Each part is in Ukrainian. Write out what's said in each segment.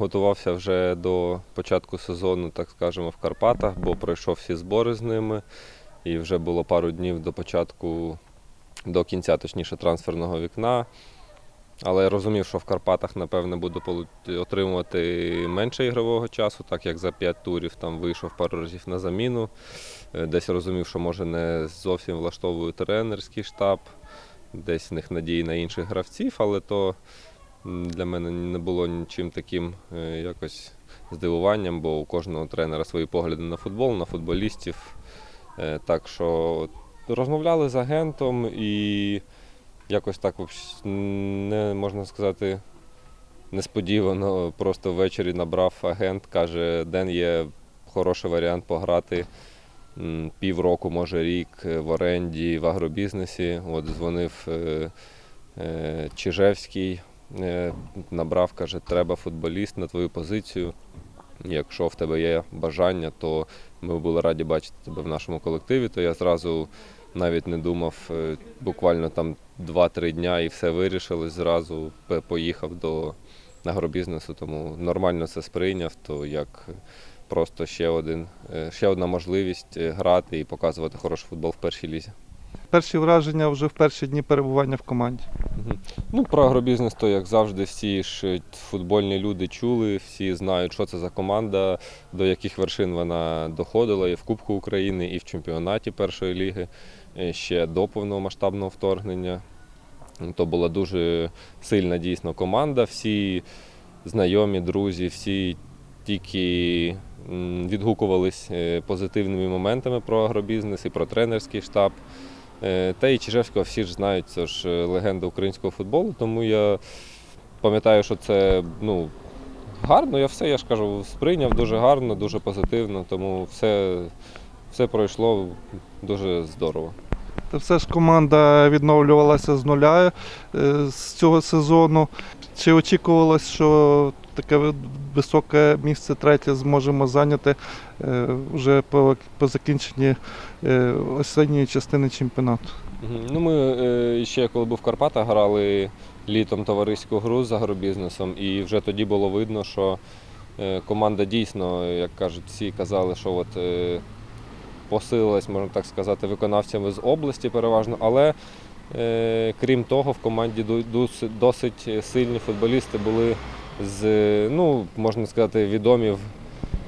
готувався вже до початку сезону, так скажемо, в Карпатах, бо пройшов всі збори з ними. І вже було пару днів до початку, до кінця, точніше, трансферного вікна. Але я розумів, що в Карпатах, напевне, буду отримувати менше ігрового часу, так як за 5 турів там вийшов пару разів на заміну. Е, Десь розумів, що може не зовсім влаштовує тренерський штаб, десь в них надії на інших гравців, але то для мене не було нічим таким е, якось здивуванням, бо у кожного тренера свої погляди на футбол, на футболістів. Е, Так що розмовляли з агентом і якось так не можна сказати несподівано. Просто ввечері набрав агент, каже, Ден є хороший варіант пограти півроку, може рік е, в оренді в агробізнесі. От дзвонив Чижевський, набрав, каже, треба футболіст на твою позицію. Якщо в тебе є бажання, то ми були раді бачити тебе в нашому колективі. То я зразу навіть не думав, е, буквально там 2-3 дня і все вирішилось. Зразу поїхав до агробізнесу, тому нормально це сприйняв, то як просто ще, один, е, ще одна можливість е, грати і показувати хороший футбол в першій лізі. Перші враження вже в перші дні перебування в команді. Ну, про агробізнес, то як завжди, всі ж футбольні люди чули, всі знають, що це за команда, до яких вершин вона доходила і в Кубку України, і в чемпіонаті першої ліги, ще до повномасштабного вторгнення. Ну, То була дуже сильна дійсно команда. Всі знайомі, друзі, всі тільки відгукувались е, позитивними моментами про агробізнес і про тренерський штаб. Е, Та і Чижевського всі ж знають, це ж е, легенда українського футболу, тому я пам'ятаю, що це ну, гарно, я все, я ж кажу, сприйняв дуже гарно, дуже позитивно, тому все, все пройшло дуже здорово. Все ж команда відновлювалася з нуля е, з цього сезону. Чи очікувалось, що таке високе місце третє зможемо зайняти е, вже по, по закінченні е, осінньої частини чемпіонату? Ну, ми ще коли був в Карпатах, грали літом товариську гру з агробізнесом, і вже тоді було видно, що команда дійсно, як кажуть, всі казали, що от посилилась, можна так сказати, виконавцями з області переважно, але е, крім того, в команді досить- сильні футболісти були з, ну, можна сказати, відомі в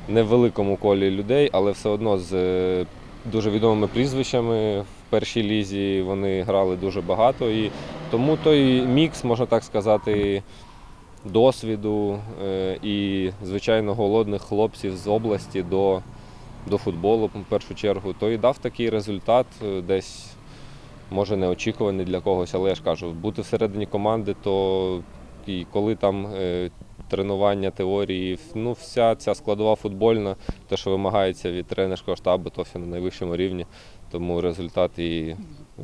невеликому колі людей, але все одно з е, дуже відомими прізвищами в першій лізі вони грали дуже багато. І тому той мікс, можна так сказати, досвіду е, і, звичайно, голодних хлопців з області до, до футболу, в першу чергу, то і дав такий результат е, десь. Може неочікуваний для когось, але я ж кажу, бути всередині команди, то і коли там е, тренування, теорії, ну вся ця складова футбольна, те, що вимагається від тренерського штабу, то все на найвищому рівні. Тому результат і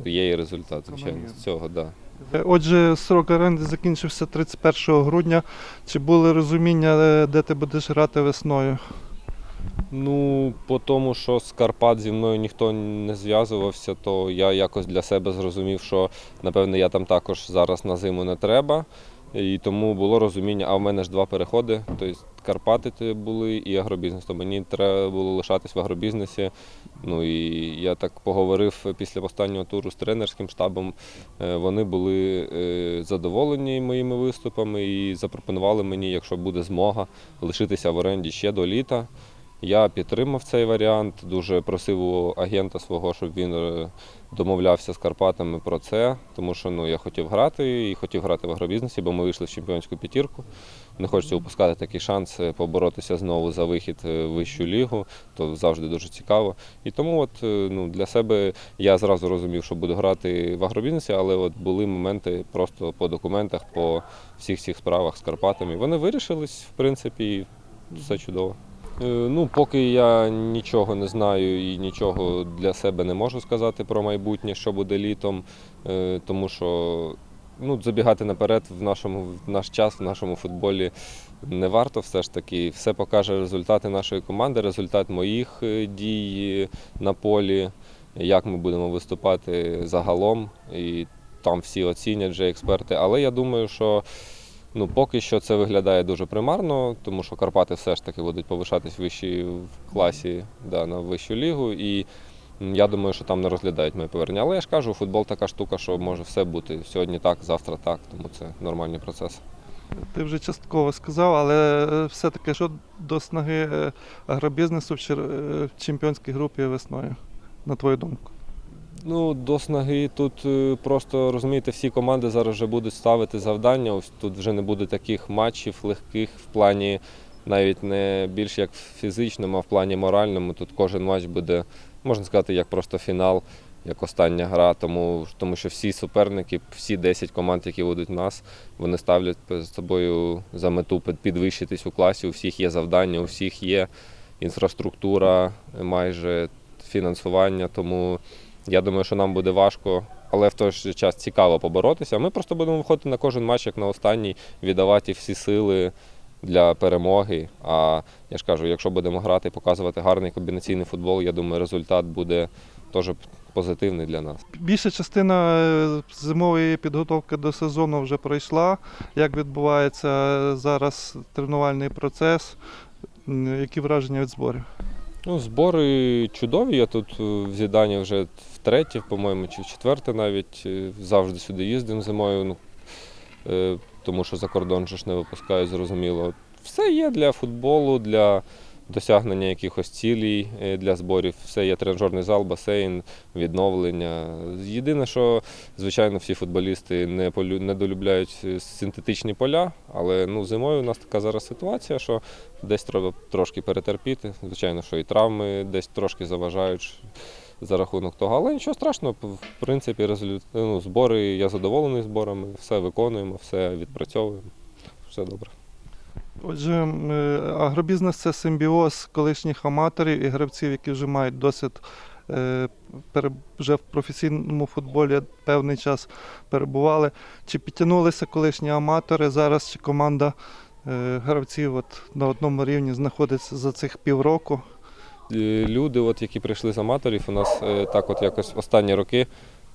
є і результат, звичайно, з цього. Да. Е, Отже, срок оренди закінчився 31 грудня. Чи було розуміння, де ти будеш грати весною? Ну, по тому, що з Карпат зі мною ніхто не зв'язувався, то я якось для себе зрозумів, що напевне я там також зараз на зиму не треба. І тому було розуміння, а в мене ж два переходи. Тобто Карпати були і агробізнес. То мені треба було лишатись в агробізнесі. Ну і я так поговорив після останнього туру з тренерським штабом. Е, Вони були е, задоволені моїми виступами і запропонували мені, якщо буде змога, лишитися в оренді ще до літа. Я підтримав цей варіант, дуже просив у агента свого, щоб він е, домовлявся з Карпатами про це, тому що ну, я хотів грати і хотів грати в агробізнесі, бо ми вийшли в чемпіонську п'ятірку. Не хочеться упускати такий шанс е, поборотися знову за вихід е, в вищу лігу, то завжди дуже цікаво. І тому от, ну, для себе я зразу розумів, що буду грати в агробізнесі, але от були моменти просто по документах, по всіх цих справах з Карпатами. Вони вирішились, в принципі, і все чудово. Е, Ну, поки я нічого не знаю і нічого для себе не можу сказати про майбутнє, що буде літом, е, тому що ну, забігати наперед в нашому в наш час, в нашому футболі не варто все ж таки. Все покаже результати нашої команди, результат моїх е, дій на полі, як ми будемо виступати загалом. І там всі оцінять вже експерти. Але я думаю, що Ну, поки що це виглядає дуже примарно, тому що Карпати все ж таки будуть повишатись вищі в класі да, на вищу лігу. І я думаю, що там не розглядають моє повернення. Але я ж кажу, футбол така штука, що може все бути. Сьогодні так, завтра так, тому це нормальний процес. Ти вже частково сказав, але е, все-таки що до снаги е, агробізнесу е, в чемпіонській групі весною, на твою думку? Ну, до снаги тут е, просто розумієте, всі команди зараз вже будуть ставити завдання. Ось тут вже не буде таких матчів легких в плані навіть не більш як в фізичному, а в плані моральному. Тут кожен матч буде, можна сказати, як просто фінал, як остання гра. Тому, тому що всі суперники, всі 10 команд, які будуть в нас, вони ставлять перед собою за мету підвищитись у класі. У всіх є завдання, у всіх є інфраструктура, майже фінансування. Тому я думаю, що нам буде важко, але в той же час цікаво поборотися. Ми просто будемо виходити на кожен матч, як на останній, віддавати всі сили для перемоги. А я ж кажу, якщо будемо грати, показувати гарний комбінаційний футбол, я думаю, результат буде теж позитивний для нас. Більша частина е, зимової підготовки до сезону вже пройшла. Як відбувається зараз тренувальний процес? Які враження від зборів? Ну, збори чудові. Я тут е, в Зідані вже втретє, по-моєму, чи в четверте навіть. Е, Завжди сюди їздимо зимою, ну, е, тому що за кордон ж не випускаю, зрозуміло. Все є для футболу, для досягнення якихось цілей, е, для зборів. Все є тренажерний зал, басейн, відновлення. Єдине, що, звичайно, всі футболісти не, полю... не долюбляють е, синтетичні поля, але ну, зимою у нас така зараз ситуація, що десь треба трошки перетерпіти. Звичайно, що і травми десь трошки заважають за рахунок того. Але нічого страшного, в принципі, резолю... ну, збори, я задоволений зборами, все виконуємо, все відпрацьовуємо. Все добре. Отже, е, агробізнес це симбіоз колишніх аматорів і гравців, які вже мають досвід е, вже в професійному футболі певний час перебували. Чи підтягнулися колишні аматори зараз, чи команда е, гравців от на одному рівні знаходиться за цих півроку? Люди, от, які прийшли з аматорів, у нас так от якось останні роки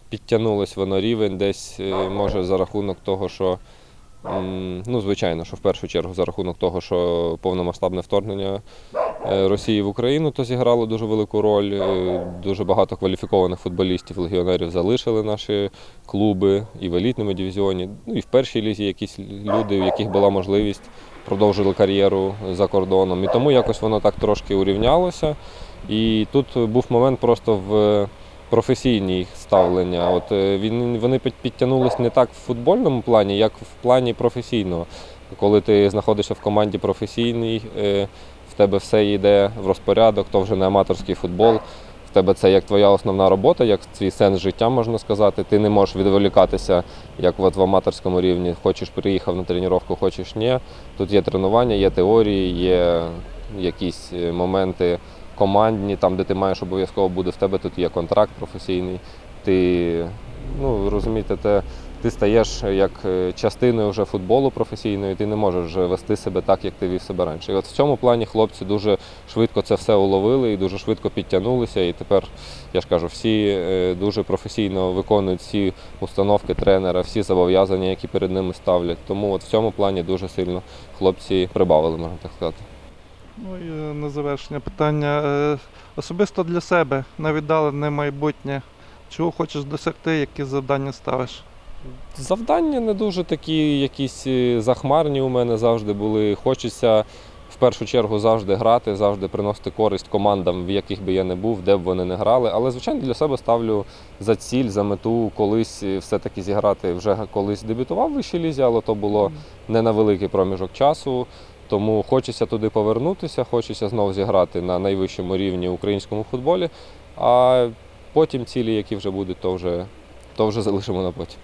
підтягнулось воно рівень десь, може, за рахунок того, що ну, звичайно, що в першу чергу за рахунок того, що повномасштабне вторгнення е, Росії в Україну то зіграло дуже велику роль. Е, Дуже багато кваліфікованих футболістів, легіонерів залишили наші клуби і в елітному дивізіоні, ну і в першій лізі якісь люди, у яких була можливість продовжили кар'єру за кордоном. І тому якось воно так трошки урівнялося. І тут був момент просто в професійній ставлення. От е, він, вони підтягнулись не так в футбольному плані, як в плані професійного. Коли ти знаходишся в команді професійній, е, в тебе все йде в розпорядок, то вже не аматорський футбол. В тебе це як твоя основна робота, як твій сенс життя, можна сказати. Ти не можеш відволікатися, як от в аматорському рівні. Хочеш приїхав на тренування, хочеш ні. Тут є тренування, є теорії, є якісь е, моменти командні, там, де ти маєш обов'язково буде в тебе тут є контракт професійний. Ти ну, розумієте, те, ти стаєш як е, частиною вже футболу професійної, ти не можеш вести себе так, як ти вів себе раніше. І от в цьому плані хлопці дуже швидко це все уловили і дуже швидко підтягнулися. І тепер, я ж кажу, всі е, дуже професійно виконують всі установки тренера, всі зобов'язання, які перед ними ставлять. Тому от в цьому плані дуже сильно хлопці прибавили, можна так сказати. Ну і е, на завершення питання. е, Особисто для себе на віддалене майбутнє. Чого хочеш досягти, які завдання ставиш? Завдання не дуже такі якісь е, захмарні у мене завжди були. Хочеться в першу чергу завжди грати, завжди приносити користь командам, в яких би я не був, де б вони не грали. Але, звичайно, для себе ставлю за ціль, за мету колись все-таки зіграти. Вже колись дебютував в вищій лізі, але то було не на великий проміжок часу. Тому хочеться туди повернутися, хочеться знову зіграти на найвищому рівні українському футболі. А потім цілі, які вже будуть, то вже, то вже залишимо на потім.